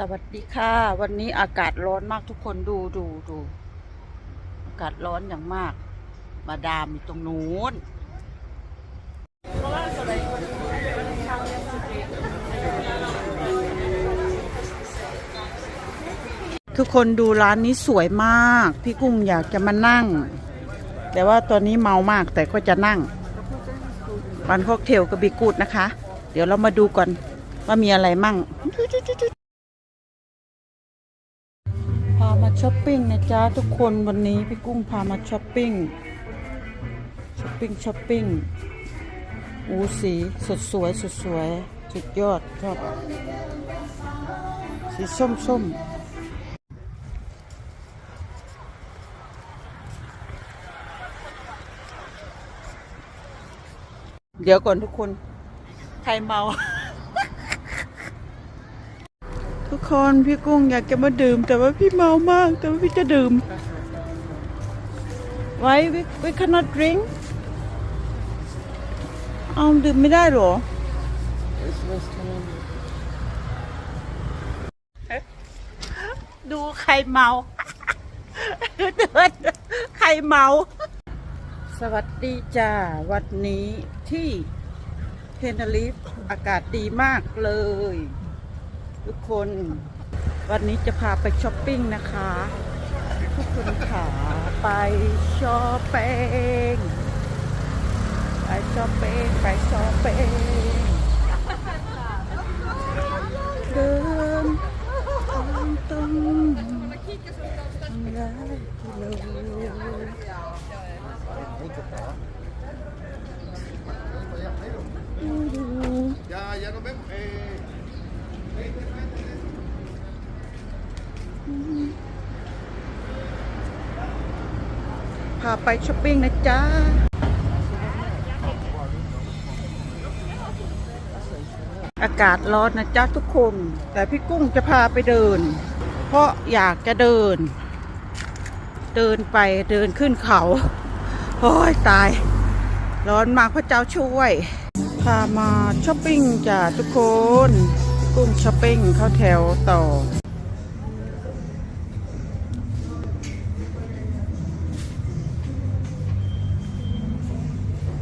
สวัสดีค่ะ วันนี้อากาศร้อนมากทุกคนดูดูดูอากาศร้อนอย่างมาก มาดามอยู่ตรงนู้นทุกคนดูร้านนี้สวยมาก พี่กุ้งอยากจะมานั่ง แต่ว่าตอนนี้เมามากแต่ก็จะนั่งร้านค็อกเทลกับบีกูดนะคะ เดี๋ยวเรามาดูก่อนว่ามีอะไรมั่งามาช้อปปิ้งนะจ๊ะทุกคนวันนี้พี่กุ้งพามาช้อปปิ้งช้อปปิ้งช้อปปิ้งอูสีสดสวยสดสวยสุดยอดชอบสีส้มส้มเดี๋ยวก่อนทุกคน ใครเมา ทุกคนพี่กุ้งอยากจะมาดื่ม แต่ว่าพี่เมามาก แต่ว่าพี่จะดื่ม ไว้ we we cannot drink เอาดื่มไม่ได้หรอ ดูใครเมาดูเดินใครเมา สวัสดีจ้า วันนี้ที่เทนลิฟอากาศดีมากเลย ทุกคนวันนี้จะพาไปช้อปปิ้งนะคะ ทุกคนขาไปช้อปปิ้งไปช้อปปิ้งไปช้อปปิ้งเดินทางตรงร้ายกิโล พาไปช้อปปิ้งนะจ๊ะอากาศร้อนนะจ๊ะทุกคน แต่พี่กุ้งจะพาไปเดิน เพราะอยากจะเดิน เดินไปเดินขึ้นเขาโอ้ยตาย ร้อนมากพระเจ้าช่วย พามาช้อปปิ้งจ้ะทุกคน กุ้งช้อปปิ้งเข้าแถวต่อ